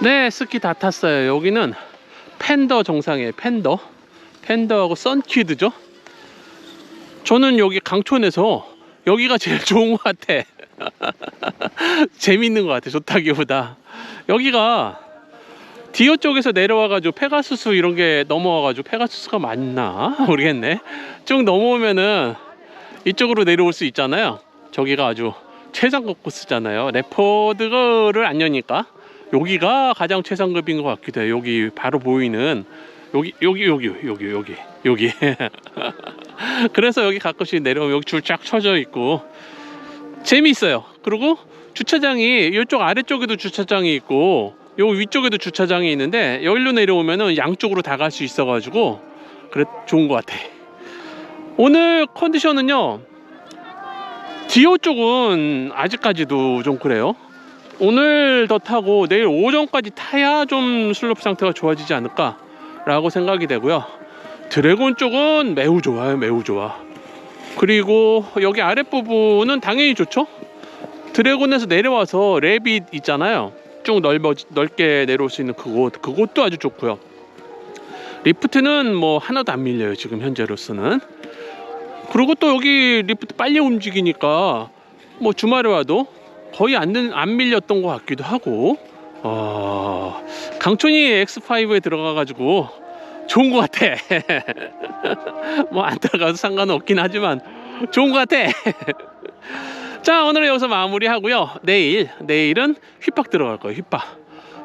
네, 스키 다 탔어요. 여기는 팬더 정상이에요. 팬더. 팬더하고 선키드죠. 저는 여기 강촌에서 여기가 제일 좋은 것 같아. 재밌는 것 같아. 좋다기보다. 여기가 디오 쪽에서 내려와가지고 페가수스 이런 게 넘어와가지고 페가수스가 맞나? 모르겠네. 쭉 넘어오면은 이쪽으로 내려올 수 있잖아요. 저기가 아주 최상급 코스잖아요. 레포드를 안 여니까 여기가 가장 최상급인 것 같기도 해요. 여기 바로 보이는 여기 여기 여기 여기 여기 여기. 그래서 여기 가끔씩 내려오면 여기 줄 쫙 쳐져 있고 재미있어요. 그리고 주차장이 이쪽 아래쪽에도 주차장이 있고 요 위쪽에도 주차장이 있는데 여기로 내려오면은 양쪽으로 다 갈 수 있어 가지고 그래 좋은 것 같아. 오늘 컨디션은요. 디오 쪽은 아직까지도 좀 그래요. 오늘 더 타고 내일 오전까지 타야 좀 슬로프 상태가 좋아지지 않을까 라고 생각이 되고요. 드래곤 쪽은 매우 좋아요, 매우 좋아. 그리고 여기 아랫부분은 당연히 좋죠. 드래곤에서 내려와서 레빗 있잖아요. 쭉 넓어 넓게 내려올 수 있는 그곳, 그곳도 아주 좋고요. 리프트는 뭐 하나도 안 밀려요 지금 현재로서는. 그리고 또 여기 리프트 빨리 움직이니까 뭐 주말에 와도 거의 안, 늘- 안 밀렸던 것 같기도 하고 어, 강촌이 X5에 들어가 가지고 좋은 것 같아. 뭐 안 들어가도 상관은 없긴 하지만 좋은 것 같아. 자 오늘은 여기서 마무리 하고요. 내일 내일은 휘팍 들어갈 거예요 휘팍.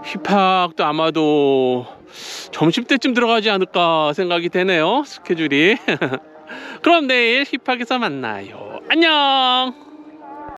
휘팍도 아마도 점심때쯤 들어가지 않을까 생각이 되네요 스케줄이. 그럼 내일 힙합에서 만나요. 안녕!